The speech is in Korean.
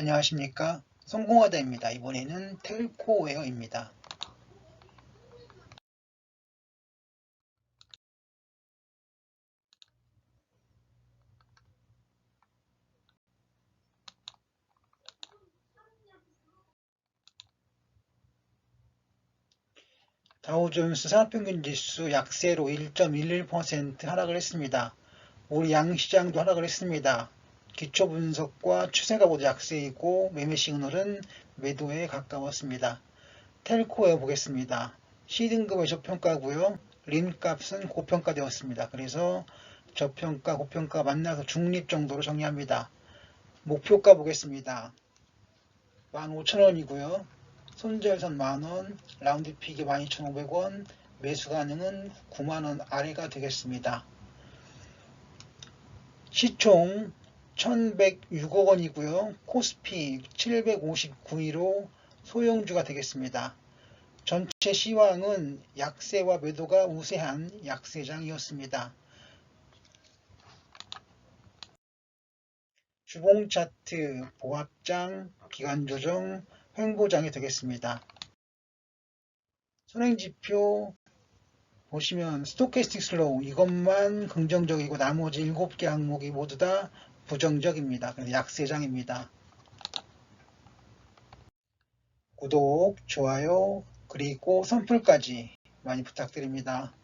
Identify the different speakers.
Speaker 1: 안녕하십니까 성공하다입니다. 이번에는 텔코웨어입니다. 다우존스 산업평균 지수 약세로 1.11% 하락을 했습니다. 우리 양시장도 하락을 했습니다. 기초 분석과 추세가 모두 약세이고 매매 시그널은 매도에 가까웠습니다. 텔코에 보겠습니다. C등급의 저평가고요. 린 값은 고평가되었습니다. 그래서 저평가, 고평가 만나서 중립 정도로 정리합니다. 목표가 보겠습니다. 15,000원이고요. 손절선 만원, 라운드 픽이 12,500원, 매수 가능은 9만원 아래가 되겠습니다. 시총 1106억 원이고요. 코스피 759위로 소형주가 되겠습니다. 전체 시황은 약세와 매도가 우세한 약세장이었습니다. 주봉 차트 보합장, 기간 조정, 횡보장이 되겠습니다. 선행지표 보시면 스토캐스틱 슬로우 이것만 긍정적이고 나머지 7개 항목이 모두 다 부정적입니다. 약세장입니다. 구독, 좋아요, 그리고 선풀까지 많이 부탁드립니다.